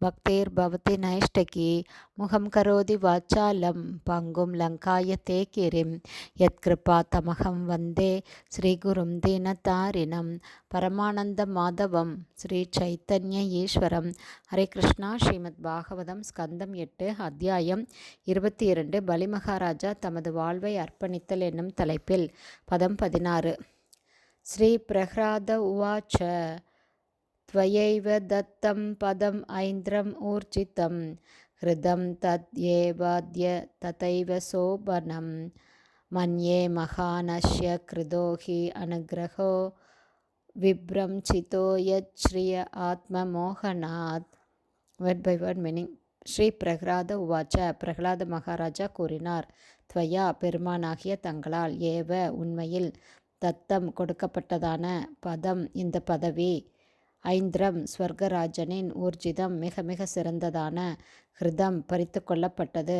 பக்தேர் பவதி நைஷ்டகி முகம் கரோதி வாச்சாலம் பங்கும் லங்காய தேக்கிரிம் யத்கிருபா தமகம் வந்தே ஸ்ரீகுரும் தீனதாரிணம் பரமானந்த மாதவம் ஸ்ரீ சைத்தன்ய ஈஸ்வரம் ஹரே கிருஷ்ணா ஸ்ரீமத் பாகவதம் ஸ்கந்தம் எட்டு அத்தியாயம் இருபத்தி இரண்டு பலிமகாராஜா தமது வாழ்வை அர்ப்பணித்தல் என்னும் தலைப்பில் பதம் பதினாறு। ஸ்ரீ பிரஹ்ராத உவாச்ச त्वयैव दत्तं पदम् ऐन्द्रम् ऊर्जितं हृदं तद्येवाद्य तथैव शोभनं मन्ये महानस्य कृतो हि अनुग्रहो விப்ரம்சிதோ யத் ஸ்ரீய ஆத்மமோகனாத் word by word meaning Shri Prahlada உவாச்ச பிரகலாத மகாராஜா கூறினார் துவயா பெருமானாகிய தங்களால் ஏவ உண்மையில் தத்தம் கொடுக்கப்பட்டதான பதம் இந்த பதவி ஐந்திரம் ஸ்வர்கராஜனின் ஊர்ஜிதம் மிக மிக சிறந்ததான ஹிருதம் பறித்து கொள்ளப்பட்டது.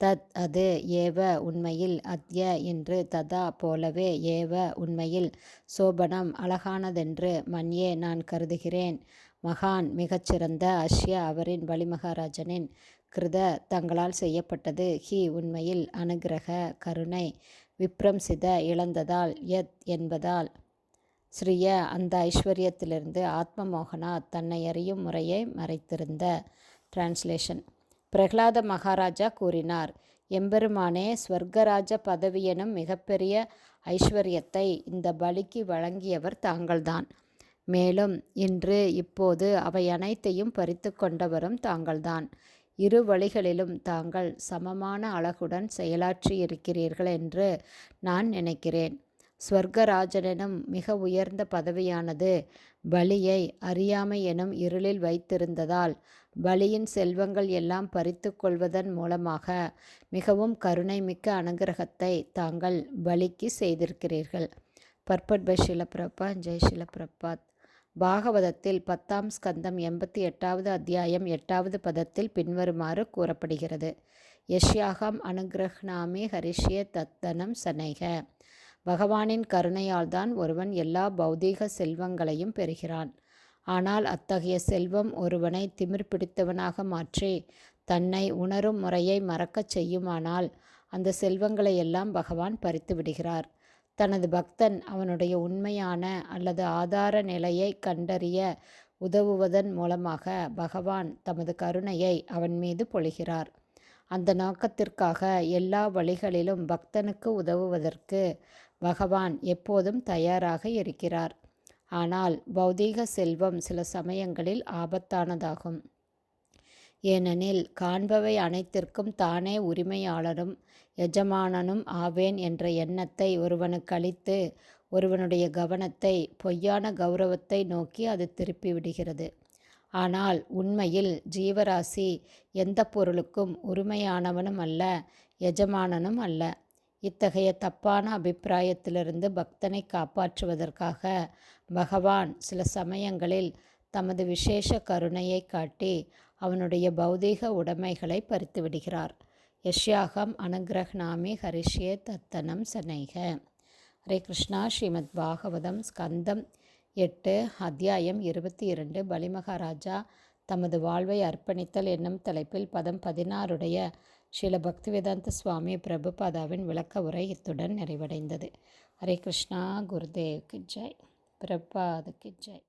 தத் அது ஏவ உண்மையில் அத்ய என்று ததா போலவே ஏவ உண்மையில் சோபனம் அழகானதென்று மன்யே நான் கருதுகிறேன். மகான் மிகச்சிறந்த அஷ்ய அவரின் வழிமகாராஜனின் கிருத தங்களால் செய்யப்பட்டது. ஹி உண்மையில் அனுகிரக கருணை விப்ரம்சித இழந்ததால் யத் என்பதால் ஸ்ரீய அந்த ஐஸ்வர்யத்திலிருந்து ஆத்ம மோகனா தன்னை அறியும் முறையை மறைத்திருந்த டிரான்ஸ்லேஷன். பிரகலாத மகாராஜா கூறினார் எம்பெருமானே ஸ்வர்கராஜ பதவியெனும் மிகப்பெரிய ஐஸ்வர்யத்தை இந்த பலிக்கு வழங்கியவர் தாங்கள்தான். மேலும் இன்று இப்போது அவை அனைத்தையும் பறித்து கொண்டவரும் தாங்கள்தான். இரு வழிகளிலும் தாங்கள் சமமான அழகுடன் செயலாற்றி இருக்கிறீர்கள் என்று நான் நினைக்கிறேன். ஸ்வர்கராஜனும் மிக உயர்ந்த பதவியானது. பலியை அறியாமை எனும் இருளில் வைத்திருந்ததால் பலியின் செல்வங்கள் எல்லாம் பறித்து கொள்வதன் மூலமாக மிகவும் கருணை மிக்க அனுகிரகத்தை தாங்கள் பலிக்கு செய்திருக்கிறீர்கள். பர்பட் பை ஷிலப்பிரபா ஜெய் ஷிலப்பிரபாத் பாகவதத்தில் பத்தாம் ஸ்கந்தம் எண்பத்தி எட்டாவது அத்தியாயம் எட்டாவது பதத்தில் பின்வருமாறு கூறப்படுகிறது. யஷ்யாகம் அனுகிரஹ்னாமி ஹரிஷ்ய தத்தனம் சனைக. பகவானின் கருணையால்தான் ஒருவன் எல்லா பௌதீக செல்வங்களையும் பெறுகிறான். ஆனால் அத்தகைய செல்வம் ஒருவனை திமிர் பிடித்தவனாக மாற்றி தன்னை உணரும் முறையை மறக்கச் செய்யுமானால் அந்த செல்வங்களை எல்லாம் பகவான் பறித்து விடுகிறார். தனது பக்தன் அவனுடைய உண்மையான அல்லது ஆதார நிலையை கண்டறிய உதவுவதன் மூலமாக பகவான் தமது கருணையை அவன் மீது பொழிகிறார். அந்த நோக்கத்திற்காக எல்லா வழிகளிலும் பக்தனுக்கு உதவுவதற்கு பகவான் எப்போதும் தயாராக இருக்கிறார். ஆனால் பௌதீக செல்வம் சில சமயங்களில் ஆபத்தானதாகும். ஏனெனில் காண்பவை அனைத்திற்கும் தானே உரிமையாளரும் எஜமானனும் ஆவேன் என்ற எண்ணத்தை ஒருவனுக்கு அளித்து ஒருவனுடைய கவனத்தை பொய்யான கௌரவத்தை நோக்கி அது திருப்பிவிடுகிறது ஆனால் உண்மையில் ஜீவராசி எந்த பொருளுக்கும் உரிமையானவனும் அல்ல எஜமானனும் அல்ல. இத்தகைய தப்பான அபிப்பிராயத்திலிருந்து பக்தனை காப்பாற்றுவதற்காக பகவான் சில சமயங்களில் தமது விசேஷ கருணையை காட்டி அவனுடைய பௌதீக உடைமைகளை பறித்து விடுகிறார். யஷ்யாகம் அனுகிரஹ்னாமி ஹரிஷ்யே தத்தனம் சனைக. ஹரே கிருஷ்ணா. ஸ்ரீமத் பாகவதம் ஸ்கந்தம் எட்டு அத்தியாயம் இருபத்தி இரண்டு. பலிமகாராஜா தமது வாழ்வை அர்ப்பணித்தல் என்னும் தலைப்பில் பதம் பதினாறுடைய ஸ்ரீல பக்திவேதாந்த சுவாமி பிரபுபாதாவின் விளக்க உரை இத்துடன் நிறைவடைந்தது. ஹரே கிருஷ்ணா குருதேவ்க்கு ஜெய். பிரபாதுக்கு ஜெய்.